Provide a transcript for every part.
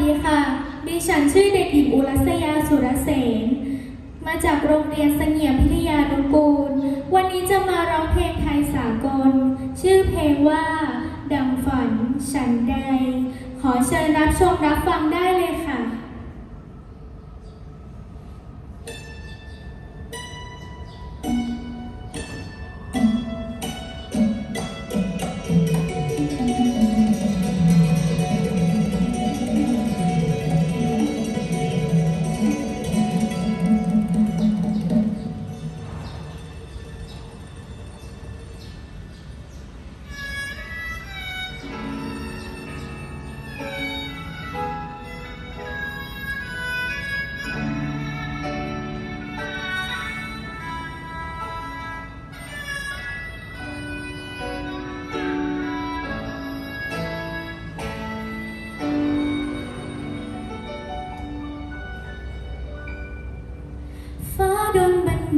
ดีค่ะ ดิฉันชื่อเด็กหญิงอุรัสยาสุรเสน มาจากโรงเรียนเสงี่ยมพิทยานุกูล วันนี้จะมาร้องเพลงไทยสากล ชื่อเพลงว่า ดังฝันฉันใด ขอเชิญรับชมรับฟังได้เลยค่ะ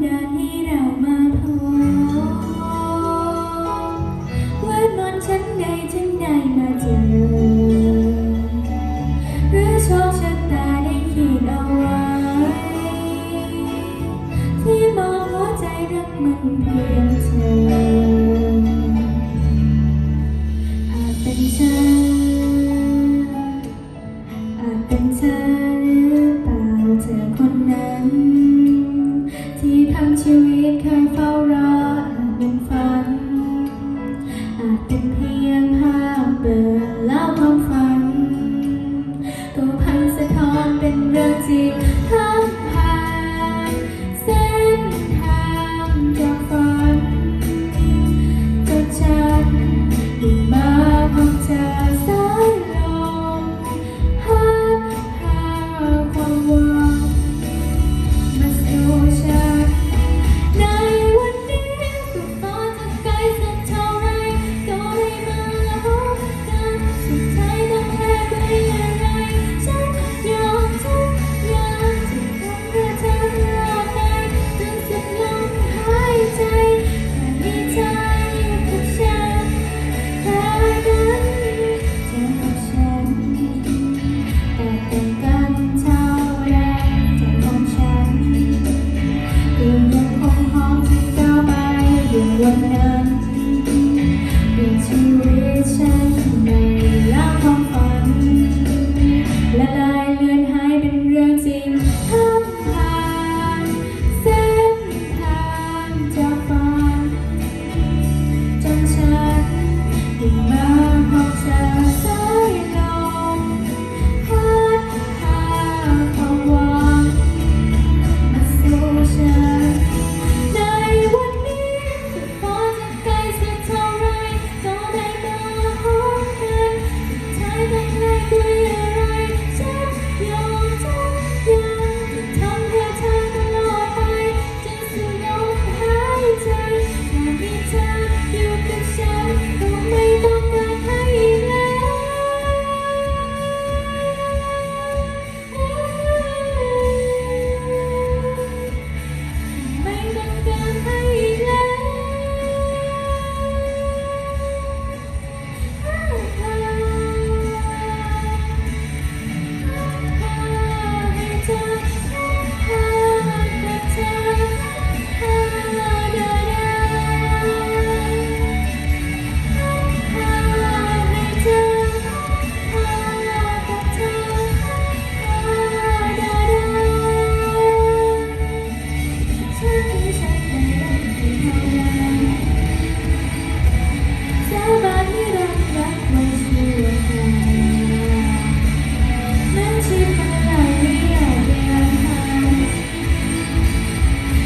ดาลให้เรามาพบว่านอนชั้นใดฉันได้มาเจอหรือโชคชะตาได้ขีดเอาไว้ ที่มองหัวใจรักมันเพียงเธออาจเป็นฉัน ทั้งชีวิตเคยเฝ้า